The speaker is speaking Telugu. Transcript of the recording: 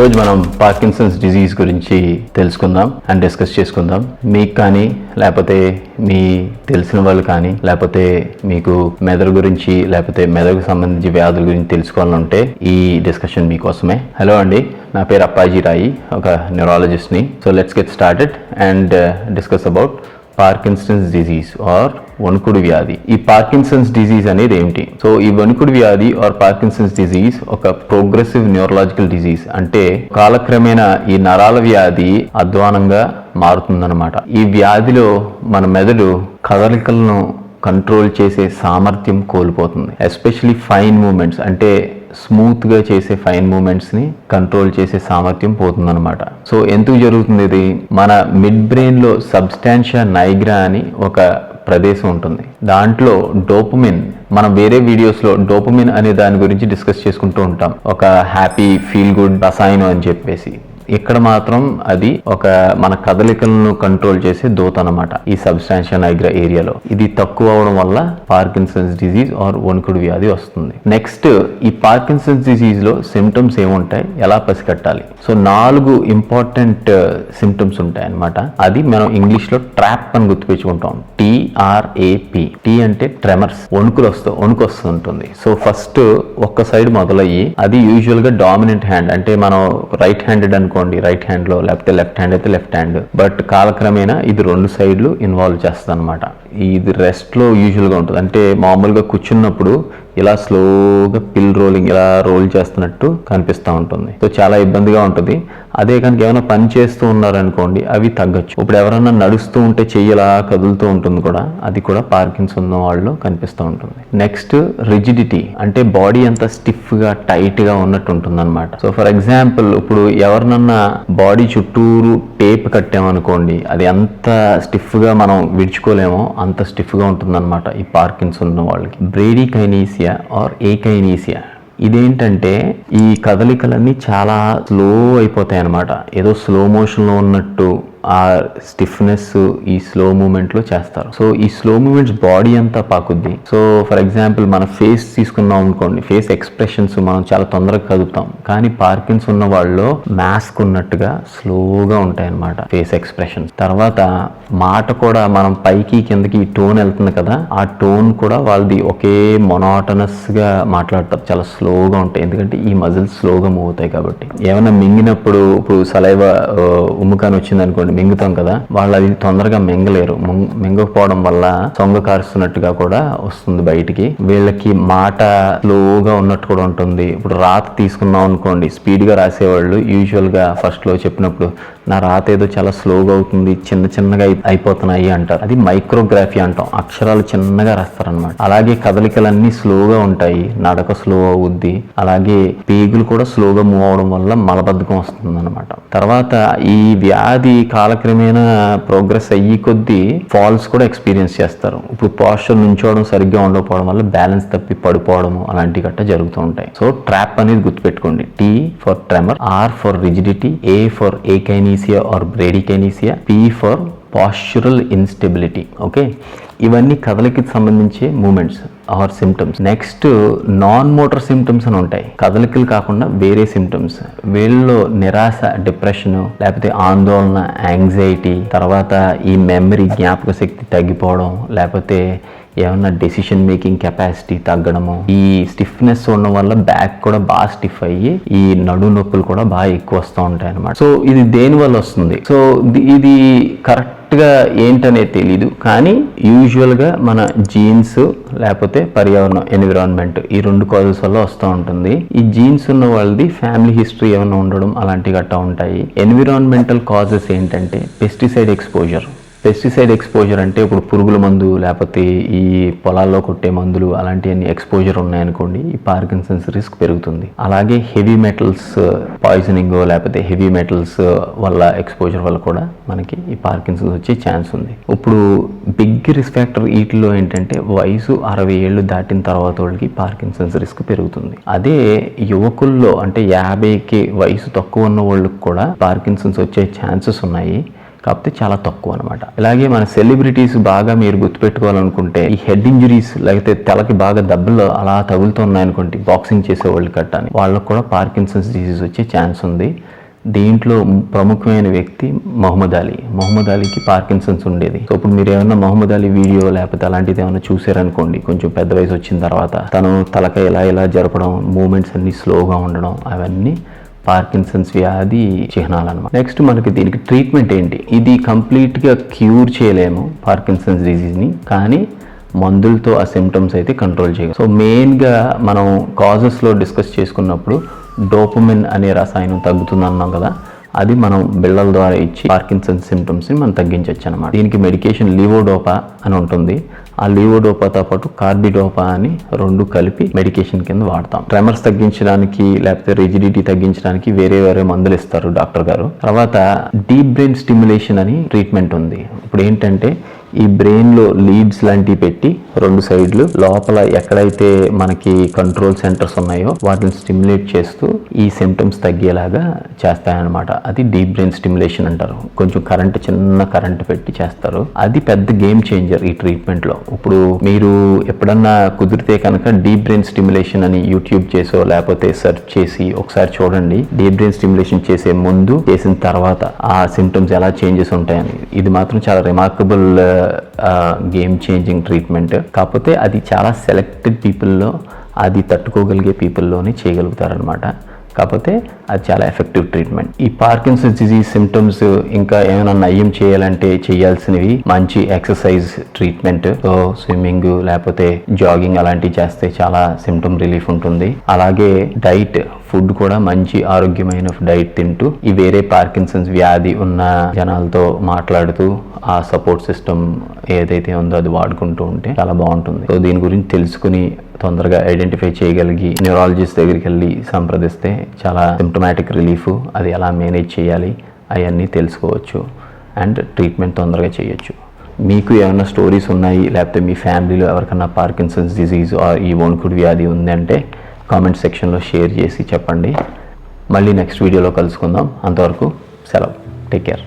ఈరోజు మనం పార్కిన్సన్స్ డిజీజ్ గురించి తెలుసుకుందాం అండ్ డిస్కస్ చేసుకుందాం. మీకు కానీ లేకపోతే మీ తెలిసిన వాళ్ళు కానీ లేకపోతే మీకు మెదడు గురించి లేకపోతే మెదడుకు సంబంధించి వ్యాధుల గురించి తెలుసుకోవాలంటే ఈ డిస్కషన్ మీకోసమే. హలో అండి నా పేరు అప్పాజీ రాయి ఒక న్యూరాలజిస్ట్ని so let's get started and discuss about Parkinson's disease or వణుకుడు వ్యాధి. ఈ పార్కిన్సన్స్ డిజీజ్ అనేది ఏమిటి? సో ఈ వణుకుడు వ్యాధి ఆర్ పార్కిన్సన్స్ డిజీజ్ ఒక ప్రోగ్రెసివ్ న్యూరలాజికల్ డిజీజ్ అంటే కాలక్రమేణా ఈ నరాల వ్యాధి అధ్వానంగా మారుతుందన్నమాట. ఈ వ్యాధిలో మన మెదడు కదలికలను కంట్రోల్ చేసే సామర్థ్యం కోల్పోతుంది. ఎస్పెషలీ ఫైన్ మూమెంట్స్ అంటే స్మూత్గా చేసే ఫైన్ మూమెంట్స్ని కంట్రోల్ చేసే సామర్థ్యం పోతుందన్నమాట. సో ఎందుకు జరుగుతుంది ఇది? మన మిడ్ బ్రెయిన్లో సబ్స్టాన్షియా నైగ్రా అని ఒక ప్రదేశం ఉంటుంది. దాంట్లో డోపమిన్ మనం వేరే వీడియోస్లో డోపమిన్ అనే దాని గురించి డిస్కస్ చేసుకుంటూ ఉంటాం. ఒక హ్యాపీ ఫీల్ గుడ్ రసాయనం అని చెప్పేసి. ఇక్కడ మాత్రం అది ఒక మన కదలికలను కంట్రోల్ చేసే దూత అనమాట ఈ సబ్స్టాన్షియల్ నైగ్రా ఏరియాలో ఇది తక్కువ అవడం వల్ల పార్కిన్సన్స్ డిజీజ్ ఆర్ వణుకుడు వ్యాధి వస్తుంది. నెక్స్ట్ ఈ పార్కిన్సన్స్ డిజీజ్లో సిమ్టమ్స్ ఏముంటాయి? ఎలా పసికట్టాలి? సో నాలుగు ఇంపార్టెంట్ సిమ్టమ్స్ uh, ఉంటాయి అనమాట అది మనం ఇంగ్లీష్లో ట్రాప్ అని గుర్తుపెట్టుకుంటాం. టిఆర్ఏపి టి అంటే ట్రెమర్స్ వణుకులు వస్తూ వణుకు వస్తుంటుంది. సో ఫస్ట్ ఒక్క సైడ్ మొదలయ్యి అది యూజువల్గా డామినెంట్ హ్యాండ్ అంటే మనం రైట్ హ్యాండెడ్ అనుకోండి రైట్ హ్యాండ్లో లేకపోతే లెఫ్ట్ హ్యాండ్ అయితే లెఫ్ట్ హ్యాండ్ బట్ కాలక్రమేణా ఇది రెండు సైడ్లు ఇన్వాల్వ్ చేస్తుంది అనమాట ఇది రెస్ట్లో యూజువల్గా ఉంటుంది. అంటే మామూలుగా కూర్చున్నప్పుడు ఇలా స్లోగా పిల్ రోలింగ్ ఇలా రోల్ చేస్తున్నట్టు కనిపిస్తూ ఉంటుంది. సో చాలా ఇబ్బందిగా ఉంటుంది. అదే కనుక ఏమైనా పని చేస్తూ ఉన్నారనుకోండి అవి తగ్గచ్చు. ఇప్పుడు ఎవరైనా నడుస్తూ ఉంటే చెయ్యలా కదులుతూ ఉంటుంది కూడా అది కూడా పార్కిన్స్ ఉన్న వాళ్ళు కనిపిస్తూ ఉంటుంది. నెక్స్ట్ రిజిడిటీ అంటే బాడీ అంతా స్టిఫ్గా టైట్గా ఉన్నట్టు ఉంటుంది అనమాట సో ఫర్ ఎగ్జాంపుల్ ఇప్పుడు ఎవరినన్నా బాడీ చుట్టూరు టేప్ కట్టామనుకోండి అది ఎంత స్టిఫ్గా మనం విడుచుకోలేమో అంత స్టిఫ్గా ఉంటుందన్నమాట ఈ పార్కిన్స్ ఉన్న వాళ్ళకి. బ్రేడీ కైనీసియా ఆర్ ఏకైనీసియా ఇదేంటంటే ఈ కదలికలన్నీ చాలా స్లో అయిపోతాయి అన్నమాట ఏదో స్లో మోషన్లో ఉన్నట్టు ఆ స్టిఫ్నెస్ ఈ స్లో మూమెంట్లో చేస్తారు. సో ఈ స్లో మూమెంట్స్ బాడీ అంతా పాకుద్ది. సో ఫర్ ఎగ్జాంపుల్ మన ఫేస్ తీసుకున్నాం అనుకోండి ఫేస్ ఎక్స్ప్రెషన్స్ మనం చాలా తొందరగా కదుపుతాం. కానీ పార్కిన్స్ ఉన్న వాళ్ళు మాస్క్ ఉన్నట్టుగా స్లోగా ఉంటాయి అన్నమాట ఫేస్ ఎక్స్ప్రెషన్స్ తర్వాత మాట కూడా మనం పైకి కిందకి టోన్ వెళ్తుంది కదా ఆ టోన్ కూడా వాళ్ళది ఒకే మొనాటనస్గా మాట్లాడతారు. చాలా స్లోగా ఉంటాయి. ఎందుకంటే ఈ మజిల్స్ స్లోగా మూవ్ అవుతాయి కాబట్టి. ఏమైనా మింగినప్పుడు ఇప్పుడు సలైవ uh, ఉమ్ముకాని వచ్చింది అనుకోండి మింగుతాం కదా వాళ్ళు అది తొందరగా మింగలేరు. మింగ- మింగకపోవడం వల్ల సొంగ కారుస్తున్నట్టుగా కూడా వస్తుంది బయటికి. వీళ్ళకి మాట స్లోగా ఉన్నట్టు కూడా ఉంటుంది. ఇప్పుడు రాత తీసుకున్నాం అనుకోండి స్పీడ్గా రాసేవాళ్ళు యూజువల్గా ఫస్ట్లో చెప్పినప్పుడు నా రాత ఏదో చాలా స్లోగా అవుతుంది చిన్న చిన్నగా అయిపోతున్నాయి అంటారు. అది మైక్రోగ్రఫీ అంటాం. అక్షరాలు చిన్నగా రాస్తారనమాట అలాగే కదలికలన్నీ స్లోగా ఉంటాయి నడక స్లో అవుద్ది అలాగే పేగులు కూడా స్లోగా మూవ్ అవడం వల్ల మలబద్ధకం వస్తుంది అనమాట తర్వాత ఈ వ్యాధి కాలక్రమేణా ప్రోగ్రెస్ అయ్యి కొద్దీ ఫాల్స్ కూడా ఎక్స్పీరియన్స్ చేస్తారు. ఇప్పుడు పోస్టర్ నుంచోవడం సరిగ్గా ఉండకపోవడం వల్ల బ్యాలెన్స్ తప్పి పడిపోవడము అలాంటి గట్ట జరుగుతూ ఉంటాయి. సో ట్రాప్ అనేది గుర్తుపెట్టుకోండి. T for tremor R for rigidity A for akinesia or bradykinesia P for postural instability okay ఇవన్నీ కదలికి సంబంధించే movements or symptoms next non motor symptoms అని ఉంటాయి. కదలికలు కాకుండా వేరే సిమ్టమ్స్ వీళ్ళలో నిరాశ డిప్రెషన్ లేకపోతే ఆందోళన యాంగ్జైటీ తర్వాత ఈ మెమరీ జ్ఞాపక శక్తి తగ్గిపోవడం లేకపోతే ఏమన్నా డెసిషన్ మేకింగ్ కెపాసిటీ తగ్గడము ఈ స్టిఫ్నెస్ ఉండడం వల్ల బ్యాక్ కూడా బాగా స్టిఫ్ అయ్యి ఈ నడు నొప్పులు కూడా బాగా ఎక్కువ వస్తూ ఉంటాయి అనమాట సో ఇది దేని వల్ల వస్తుంది? సో ఇది కరెక్ట్గా ఏంటనేది తెలీదు కానీ యూజువల్గా మన జీన్స్ లేకపోతే పర్యావరణం ఎన్విరాన్మెంట్ ఈ రెండు కాజెస్ వల్ల వస్తూ ఉంటుంది. ఈ జీన్స్ ఉన్న వాళ్ళది ఫ్యామిలీ హిస్టరీ ఏమైనా ఉండడం అలాంటి గట్టా ఉంటాయి. ఎన్విరాన్మెంటల్ కాజెస్ ఏంటంటే పెస్టిసైడ్ ఎక్స్పోజర్ పెస్టిసైడ్ ఎక్స్పోజర్ అంటే ఇప్పుడు పురుగుల మందు లేకపోతే ఈ పొలాల్లో కొట్టే మందులు అలాంటివన్నీ ఎక్స్పోజర్ ఉన్నాయనుకోండి ఈ పార్కిన్సన్స్ రిస్క్ పెరుగుతుంది. అలాగే హెవీ మెటల్స్ పాయిజనింగ్ లేకపోతే హెవీ మెటల్స్ వల్ల ఎక్స్పోజర్ వల్ల కూడా మనకి ఈ పార్కిన్సన్స్ వచ్చే ఛాన్స్ ఉంది. ఇప్పుడు బిగ్ రిస్క్ ఫ్యాక్టర్ వీటిలో ఏంటంటే వయసు అరవై ఏళ్ళు దాటిన తర్వాత వాళ్ళకి పార్కిన్సన్స్ రిస్క్ పెరుగుతుంది. అదే యువకుల్లో అంటే యాభైకి వయసు తక్కువ ఉన్న వాళ్ళకి కూడా పార్కిన్సన్స్ వచ్చే ఛాన్సెస్ ఉన్నాయి. కాకపోతే చాలా తక్కువ అనమాట ఇలాగే మన సెలబ్రిటీస్ బాగా మీరు గుర్తుపెట్టుకోవాలనుకుంటే ఈ హెడ్ ఇంజరీస్ లేకపోతే తలకి బాగా దెబ్బలు అలా తగులుతున్నాయనుకోండి బాక్సింగ్ చేసే వాళ్ళు కట్టాని వాళ్ళకు కూడా పార్కిన్సన్స్ డిసీజ్ వచ్చే ఛాన్స్ ఉంది. దీంట్లో ప్రముఖమైన వ్యక్తి మహమ్మద్ అలీ. మహమ్మద్ అలీకి పార్కిన్సన్స్ ఉండేది. సో ఇప్పుడు మీరు ఏమైనా మహమ్మద్ అలీ వీడియో లేకపోతే అలాంటిది ఏమైనా చూసారనుకోండి కొంచెం పెద్ద వయసు వచ్చిన తర్వాత తను తలక ఇలా ఇలా జరపడం మూమెంట్స్ అన్ని స్లోగా ఉండడం అవన్నీ పార్కిన్సన్స్ వ్యాధి చిహ్నాలు అనమాట నెక్స్ట్ మనకి దీనికి ట్రీట్మెంట్ ఏంటి? ఇది కంప్లీట్గా క్యూర్ చేయలేము పార్కిన్సన్స్ డిజీజ్ని కానీ మందులతో ఆ సిమ్టమ్స్ అయితే కంట్రోల్ చేయగలం. సో మెయిన్గా మనం కాజెస్లో డిస్కస్ చేసుకున్నప్పుడు డోపమిన్ అనే రసాయనం తగ్గుతుంది అన్నాం కదా అది మనం బిళ్ళల ద్వారా ఇచ్చి పార్కిన్సన్ సిమ్టమ్స్ని మనం తగ్గించవచ్చు అనమాట దీనికి మెడికేషన్ లీవోడోపా అని ఉంటుంది. ఆ లీవోడోపాతో పాటు కార్డిడోపా అని రెండు కలిపి మెడికేషన్ కింద వాడతాం. ట్రెమర్స్ తగ్గించడానికి లేకపోతే రిజిడిటీ తగ్గించడానికి వేరే వేరే మందులు ఇస్తారు డాక్టర్ గారు. తర్వాత డీప్ బ్రెయిన్ స్టిమ్యులేషన్ అని ట్రీట్మెంట్ ఉంది. ఇప్పుడు ఏంటంటే ఈ బ్రెయిన్లో లీడ్స్ లాంటివి పెట్టి రెండు సైడ్లు లోపల ఎక్కడైతే మనకి కంట్రోల్ సెంటర్స్ ఉన్నాయో వాటిని స్టిమ్యులేట్ చేస్తూ ఈ సిమ్టమ్స్ తగ్గేలాగా చేస్తాయన్నమాట. అది డీప్ బ్రెయిన్ స్టిమ్యులేషన్ అంటారు. కొంచెం కరెంట్ చిన్న కరెంట్ పెట్టి చేస్తారు. అది పెద్ద గేమ్ చేంజర్ ఈ ట్రీట్మెంట్లో ఇప్పుడు మీరు ఎప్పుడన్నా కుదిరితే కనుక డీప్ బ్రెయిన్ స్టిమ్యులేషన్ అని యూట్యూబ్ చేసో లేకపోతే సెర్చ్ చేసి ఒకసారి చూడండి. డీప్ బ్రెయిన్ స్టిమ్యులేషన్ చేసే ముందు చేసిన తర్వాత ఆ సిమ్టమ్స్ ఎలా చేంజెస్ ఉంటాయని. ఇది మాత్రం చాలా రిమార్కబుల్ గేమ్ చేంజింగ్ ట్రీట్మెంట్ కాకపోతే అది చాలా సెలెక్టెడ్ పీపుల్లో అది తట్టుకోగలిగే పీపుల్లోనే చేయగలుగుతారనమాట కాకపోతే అది చాలా ఎఫెక్టివ్ ట్రీట్మెంట్ ఈ పార్కిన్సన్స్ డిజీజ్ సిమ్టమ్స్ ఇంకా ఏమైనా నయం చేయాలంటే చేయాల్సినవి మంచి ఎక్సర్సైజ్ ట్రీట్మెంట్ సో స్విమ్మింగ్ లేకపోతే జాగింగ్ అలాంటివి చేస్తే చాలా సిమ్టమ్ రిలీఫ్ ఉంటుంది. అలాగే డైట్ ఫుడ్ కూడా మంచి ఆరోగ్యమైన డైట్ తింటూ ఈ వేరే పార్కిన్సన్స్ వ్యాధి ఉన్న జనాలతో మాట్లాడుతూ ఆ సపోర్ట్ సిస్టమ్ ఏదైతే ఉందో అది వాడుకుంటూ ఉంటే చాలా బాగుంటుంది. సో దీని గురించి తెలుసుకుని తొందరగా ఐడెంటిఫై చేయగలిగి న్యూరాలజిస్ట్ దగ్గరికి వెళ్ళి సంప్రదిస్తే చాలా సిమ్టమాటిక్ రిలీఫ్ అది ఎలా మేనేజ్ చేయాలి అవన్నీ తెలుసుకోవచ్చు అండ్ ట్రీట్మెంట్ తొందరగా చేయొచ్చు. మీకు ఏమైనా స్టోరీస్ ఉన్నాయి లేకపోతే మీ ఫ్యామిలీలో ఎవరికన్నా పార్కిన్సన్స్ డిజీజ్ ఆర్ ఈ వణుకుడు వ్యాధి ఉందంటే కామెంట్ సెక్షన్లో షేర్ చేసి చెప్పండి. మళ్ళీ నెక్స్ట్ వీడియోలో కలుసుకుందాం. అంతవరకు సెలవు. Take care